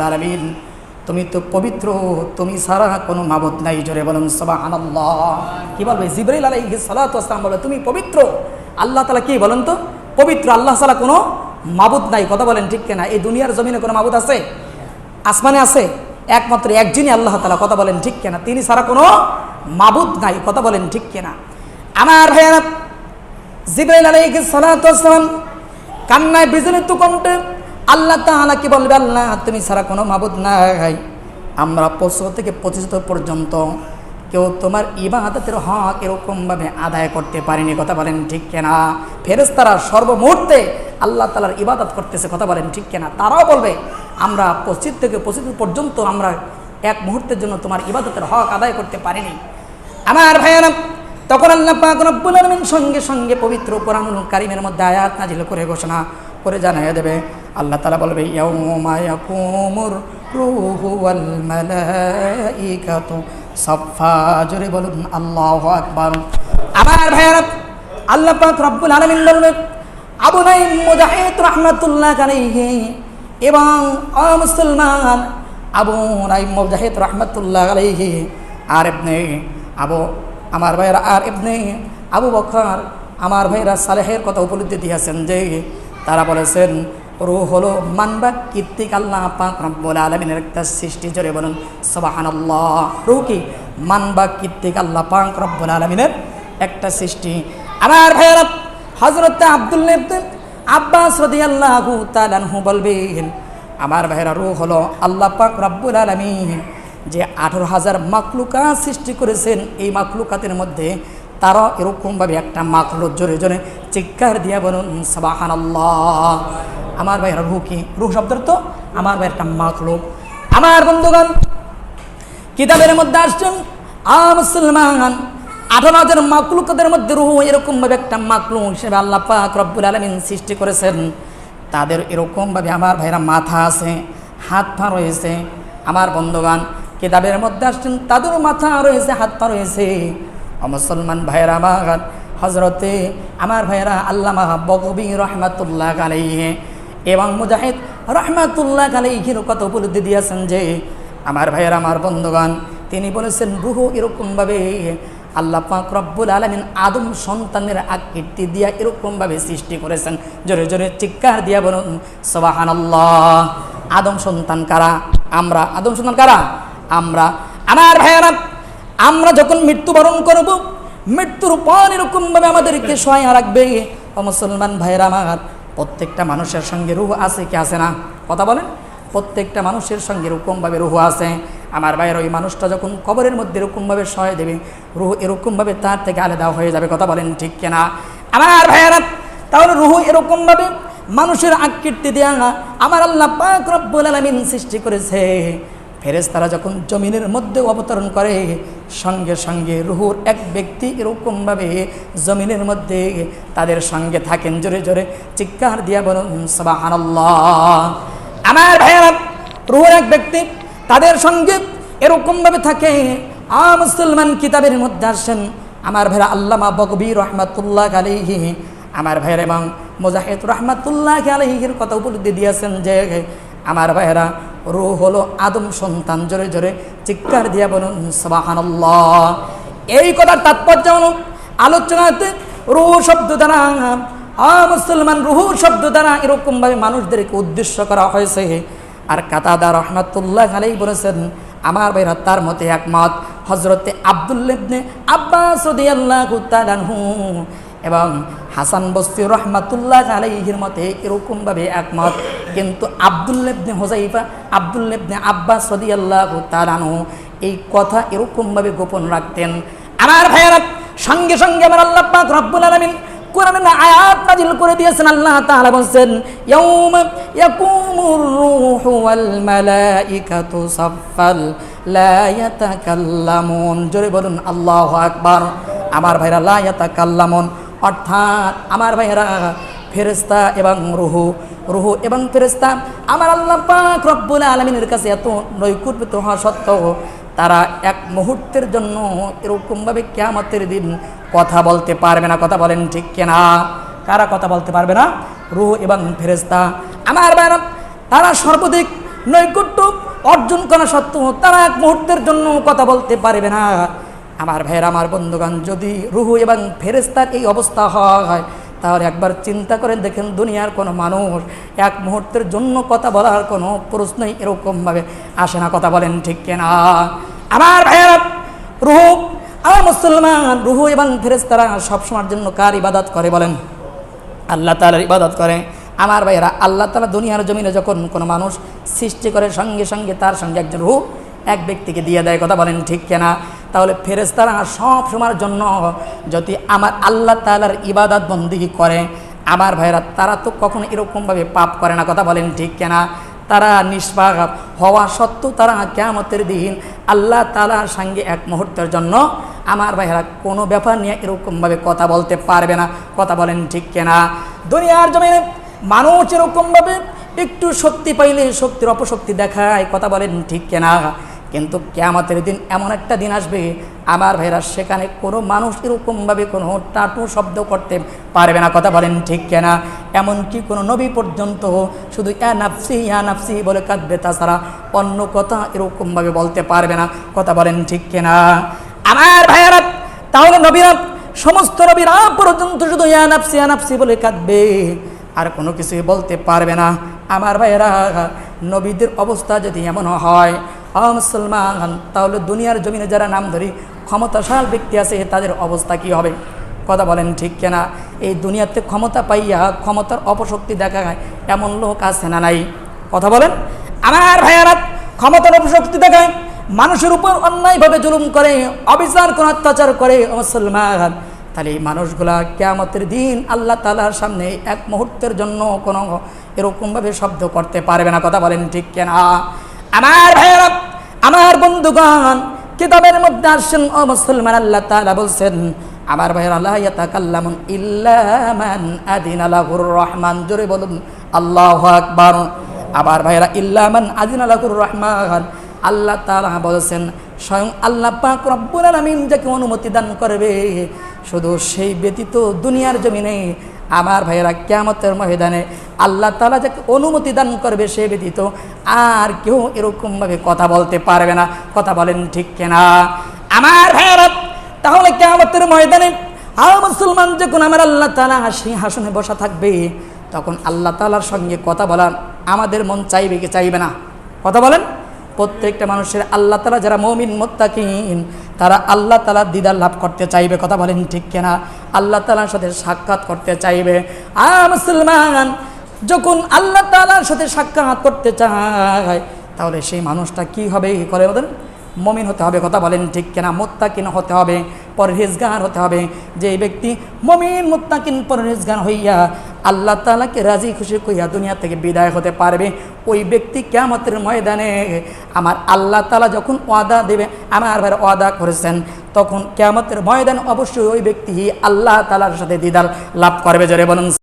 আলামিন, তুমি তো পবিত্র, তুমি সারা কোনো মাবুদ নাই। জোরে বলুন, সুবহানাল্লাহ। কি বলবে? জিবরাইল আলাইহিস সালাতু ওয়াসসালাম বলবে, তুমি পবিত্র। আল্লাহ তালা কি বলেন তো? পবিত্র, আল্লাহ ছাড়া কোনো মাবুদ নাই। কথা বলেন ঠিক কিনা? এই দুনিয়ার জমিনে কোনো মাবুদ আছে? আসমানে আছে? একমাত্র একজনই আল্লাহ তালা কথা বলেন ঠিক কিনা? তিনি ছাড়া কোনো মাবুদ নাই। কথা বলেন ঠিক কিনা? আমার ভাইয়ারা জিব্রাইল আলাইহিস সালাতু ওয়াসসালাম কান্নায় বিজনিত কণ্ঠে আল্লাহ তাআলা কি বলবে, আল্লাহ, তুমি ছাড়া কোনো মাবুদ নাই। আমরা পশু থেকে পঁচিশ পর্যন্ত কেউ তোমার ইবাদতের হক এরকমভাবে আদায় করতে পারেনি। কথা বলেন ঠিক কেনা? ফেরেস্তারা সর্বমুহূর্তে আল্লাহ তালার ইবাদত করতেছে, কথা বলেন ঠিক কেনা? তারাও বলবে, আমরা পশ্চিম থেকে পশ্চিম পর্যন্ত আমরা এক মুহূর্তের জন্য তোমার ইবাদতের হক আদায় করতে পারিনি। আমার ভাইয়ারা, তখন আল্লাহ পাক সঙ্গে সঙ্গে পবিত্র কোরআনুল কারিমের মধ্যে আয়াত নাজিল করে ঘোষণা করে জানিয়ে দেবে আল্লাহ তালা বলবে, ইয়াউমা ইয়াকুমুর রূহু ওয়াল মালাইকাতু। সাফফা, জোরে বলুন, আল্লাহু আকবার। আমার ভাইয়ারা, আল্লাহ রব্বুল আলামিন বলবে আবু নাইম মুজাহিদ রাহমাতুল্লাহ আলাইহি এবং মুসলমান, আবু নাইম মুজাহিদ রাহমাতুল্লাহ আলাইহি। আর ইবনে আবু, আমার ভাইয়েরা, আর ইবনে আবু বকর, আমার ভাইরা সালেহের কথা উপলব্ধি দিয়েছেন যে, তারা বলেছেন রুহ হলো মানবা কীর্তিক আল্লাহ পাক রব্বুল আলমিনের একটা সৃষ্টি, জোরে বলুন, সবাহানাল্লাহ। রুহ কি? মানবা কীর্তিক আল্লাহ পাক রব্বুল আলমিনের একটা সৃষ্টি। আমার ভাইয়েরা হজরত আবদুল্লাহ আব্বাস রাদিয়াল্লাহু তাআলা আনহু বলবেন, আমার ভাইরা রুহ হলো আল্লাহ পাক রব্বুল আলমিন যে আঠারো হাজার মাকলুকা সৃষ্টি করেছেন, এই মাকলুকাতের মধ্যে তারা এরকমভাবে একটা মাকলুক জোরে জোরে চিৎকার দিয়া বলুন সাবাহান আমার ভাই রুহ কি? রুহ শব্দের তো আমার ভাই একটা মাকলুক আমার বন্ধুগণ, কিতাবের মধ্যে আসছেন আ মুসলমান, আঠারো হাজার মাকলুকদের মধ্যে রুহ এরকমভাবে একটা মাকলুক হিসেবে আল্লাহ পাক রব্বুল আলমিন সৃষ্টি করেছেন। তাদের এরকমভাবে আমার ভাইরা মাথা আছে, হাত পা রয়েছে। আমার বন্ধুগান কিতাবের মধ্যে আসছেন, তাদেরও মাথা রয়েছে, হাত পা রয়েছে। মুসলমান ভাইয়েরা আমার হজরতে আমার ভাইয়েরা আল্লামা বগবী রহমাতুল্লাহ আলাইহে এবং মুজাহিদ রহমাতুল্লাহ আলাইহির কথা উপলব্ধি দিয়েছেন যে, আমার ভাইয়েরা, আমার বন্ধুগান তিনি বলেছেন, বহু এরকমভাবে আল্লাহ পাক রব্বুল আলমিন আদম সন্তানের আকৃতি দিয়া এরকমভাবে সৃষ্টি করেছেন। জোরে জোরে চিৎকার দিয়া বলুন সবাহান আদম সন্তান কারা? আমরা, আদম সন্তান কারা? আমরা, আমার ভাইয়েরা আমরা যখন মৃত্যুবরণ করব, মৃত্যুর পর এরকমভাবে আমাদেরকে সহায় রাখবে। ও মুসলমান ভাইয়েরা আমার, প্রত্যেকটা মানুষের সঙ্গে রুহ আছে কি আছে না? কথা বলেন। প্রত্যেকটা মানুষের সঙ্গে এরকমভাবে রুহ আছে। আমার ভাইয়ের ওই মানুষটা যখন কবরের মধ্যে এরকমভাবে সহায় দেবে, রুহ এরকমভাবে তার থেকে আলাদা হয়ে যাবে। কথা বলেন ঠিক কেনা? আমার ভাইয়েরা, তাহলে রুহ এরকমভাবে মানুষের আকৃতি দেয়া আমার আল্লাহ পাক রব্বুল আলামিন সৃষ্টি করেছে। ফেরেশতারা যখন জমিনের মধ্যে অবতরণ করে, সঙ্গে সঙ্গে রুহুর এক ব্যক্তি এরকমভাবে জমিনের মধ্যে তাদের সঙ্গে থাকেন। জোরে জোরে চিৎকার দিয়া বলুন, সুবহানাল্লাহ। আমার ভাইয়েরা, রুহুর এক ব্যক্তি তাদের সঙ্গে এরকমভাবে থাকে। আ মুসলমান কিতাবের মধ্যে আসেন, আমার ভাইরা আল্লামা বকবি রহমাতুল্লাহ আলাইহি, আমার ভাইয়ের, এবং মুজাহিদ রহমাতুল্লাহ আলাইহির কথা উপলব্ধি দিয়েছেন যে, আমার ভাইয়েরা রু হলো আদম সন্তান, জোরে জোরে চিৎকার দিয়া বলুন সবাহান্লাহ এই কথার তাৎপর্য হলো, আলোচনাতে রু শব্দ দ্বারা, আ মুসলমান রুহু শব্দ দ্বারা এরকমভাবে মানুষদেরকে উদ্দেশ্য করা হয়েছে। আর কাতাদা রহমাতুল্লাহ আলাই বলেছেন, আমার ভাইরা, তার মতে একমত হজরতে আবদুল্লেবনে আব্বাস এবং হাসান বস্তি রহমাতুল্লাহ আলাইহির মতে এরকমভাবে একমত। কিন্তু আবদুল্লেবনে হোজাইফা আবদুল্লেবনে আব্বাস সদি আল্লাহ তালানহু এই কথা এরকমভাবে গোপন রাখতেন। আমার ভাইয়ারা, সঙ্গে সঙ্গে আমার আল্লাহ পাক রব্বুল আলামিন কোরআনের আয়াত নাজিল করে দিয়েছেন। আল্লাহ তাআলা বলেন ইয়াউমা ইয়াকুমুর রূহু ওয়াল মালাইকাতু সাফফাল, লা ইয়াতাকাল্লামুন। জোরে বলুন, আল্লাহু আকবার। আমার ভাইরা, লা ইয়াতাকাল্লামুন। অর্থাৎ, আমার ভাইরা ফেরেস্তা এবং রুহু রুহু এবং ফেরেস্তা আমার আল্লাহ পাক রব্বুল আলমিনের কাছে এত নৈকুট্য হওয়া সত্ত্বেও তারা এক মুহূর্তের জন্য এরকমভাবে কেয়ামতের দিন কথা বলতে পারবে না। কথা বলেন ঠিক কেনা? কারা কথা বলতে পারবে না? রুহ এবং ফেরেস্তা আমার ভাইরা, তারা সর্বাধিক নৈকট্য অর্জন করা সত্ত্বেও তারা এক মুহূর্তের জন্য কথা বলতে পারবে না। আমার ভাইয়ের আমার বন্ধুগান যদি রুহু এবং ফেরেস্তার এই অবস্থা হয় তাহলে একবার চিন্তা করেন দেখেন দুনিয়ার কোনো মানুষ এক মুহূর্তের জন্য কথা বলার কোনো প্রশ্নই এরকমভাবে আসে না, কথা বলেন ঠিক কেনা? আমার ভাইয়েরা, রুহু আমার মুসলমান, রুহু এবং ফেরেস্তারা সবসময়ের জন্য কার ইবাদত করে বলেন? আল্লাহ তালার ইবাদত করে। আমার ভাইয়েরা, আল্লাহ তালা দুনিয়ার জমিনে যখন কোনো মানুষ সৃষ্টি করে সঙ্গে সঙ্গে তার সঙ্গে একজন রূপ এক ব্যক্তিকে দিয়ে দেয়, কথা বলেন ঠিক কেনা? তাহলে ফেরেস্তারা সব সময়ের জন্য যদি আমার আল্লাহ তালার ইবাদত বন্দিগি করে, আমার ভাইয়েরা তারা তো কখনো এরকমভাবে পাপ করে না, কথা বলেন ঠিক কেনা? তারা নিষ্পাপ হওয়া সত্ত্বেও তারা কেমতের দিন আল্লাহ তালার সঙ্গে এক মুহূর্তের জন্য আমার ভাইয়েরা কোনো ব্যাপার নিয়ে এরকমভাবে কথা বলতে পারবে না, কথা বলেন ঠিক কেনা? দুনিয়ার জমিনে মানুষ এরকমভাবে একটু শক্তি পাইলে শক্তির অপশক্তি দেখায়, কথা বলেন ঠিক কেনা? কিন্তু কেয়ামতের দিন এমন একটা দিন আসবে, আমার ভাইরা সেখানে কোনো মানুষ এরকমভাবে কোনো টাটু শব্দ করতে পারবে না। কথা বলেন ঠিক কেনা? এমনকি কোনো নবী পর্যন্ত শুধু ইয়া নাফসি ইয়া নাফসি বলে কাঁদবে, তাছাড়া অন্য কথা এরকমভাবে বলতে পারবে না। কথা বলেন ঠিক কেনা? আমার ভাইয়ারা, তাহলে নবীরা, সমস্ত নবীরা পর্যন্ত শুধু ইয়া নাফসি ইয়া নাফসি বলে কাঁদবে, আর কোনো কিছুই বলতে পারবে না। আমার ভাইয়েরা, নবীদের অবস্থা যদি এমন হয় আ মুসলমান, তাহলে দুনিয়ার জমিনে যারা নাম ধরি, ক্ষমতাশাল ব্যক্তি আছে তাদের অবস্থা কি হবে? কথা বলেন ঠিক কেনা? এই দুনিয়াতে ক্ষমতা পাইয়া, ক্ষমতার অপশক্তি দেখা যায়, এমন লোক আছে না নাই? কথা বলেন? আমার ভাইয়ারা, ক্ষমতার অপশক্তি দেখায় মানুষের উপর অন্যায়ভাবে জুলুম করে, অবিচার কোন অত্যাচার করে, ও মুসলমান। তাহলে এই মানুষগুলা কেয়ামতের দিন আল্লাহ তালার সামনে এক মুহূর্তের জন্য কোনো এরকমভাবে শব্দ করতে পারবে না, কথা বলেন ঠিক কেনা? আমার ভাইয়েরা আমার বন্ধুগণ, কিতাবের মধ্যে আসছেন, ও মুসলমান, আল্লাহ তাআলা বলছেন, আমার ভাইয়ের আল্লাহ ইয়াতাকাল্লামুন ইল্লা মান আদিনা লাহুর রহমান। জোরে বলুন, আল্লাহু আকবার। আমার ভাইয়েরা, ইল্লা মান আদিনা লাহুর রহমান। আল্লাহ তাআলা বলেছেন, স্বয়ং আল্লাহ পাক রব্বুল আলামিন যাকে অনুমতি দান করবে শুধু সেই ব্যতীত দুনিয়ার জমিনে আমার ভাইয়েরা কেয়ামতের ময়দানে আল্লাহ তালা যাকে অনুমতি দান করবে সে ব্যতীত আর কেউ এরকমভাবে কথা বলতে পারবে না। কথা বলেন ঠিক কেনা? আমার ভাইয়েরা, তাহলে কেয়ামতের ময়দানে আর মুসলমান যখন আমার আল্লাহ তালা সিংহাসনে বসা থাকবে, তখন আল্লাহ তালার সঙ্গে কথা বলার আমাদের মন চাইবে কি চাইবে না? কথা বলেন। প্রত্যেকটা মানুষের আল্লাহ তালা যারা মমিন মোত্তাকিন, তারা আল্লাহ তালা দিদার লাভ করতে চাইবে, কথা বলেন ঠিক কেনা? আল্লাহ তালার সাথে সাক্ষাৎ করতে চাইবে। আ মুসলমান, যখন আল্লাহ তালার সাথে সাক্ষাৎ করতে চায়, তাহলে সেই মানুষটা কি হবে? কী করে বলেন? মমিন হতে হবে, কথা বলেন ঠিক কেনা? মোত্তাকিন হতে হবে, পরহেজগার হতে হবে। যে ব্যক্তি মমিন, মোত্তাকিন, পরহেজগার হইয়া আল্লাহ তালাকে রাজি খুশি কইয়া দুনিয়া থেকে বিদায় হতে পারবে। ওই ব্যক্তি কেমতের ময়দানে আমার আল্লাহ তালা যখন ওয়াদা দেবে আমার ভাই ওয়াদা করেছেন, তখন কেমতের ময়দান অবশ্যই ওই ব্যক্তি আল্লাহ তালার সাথে দিদার লাভ করবে। জরে বলুন।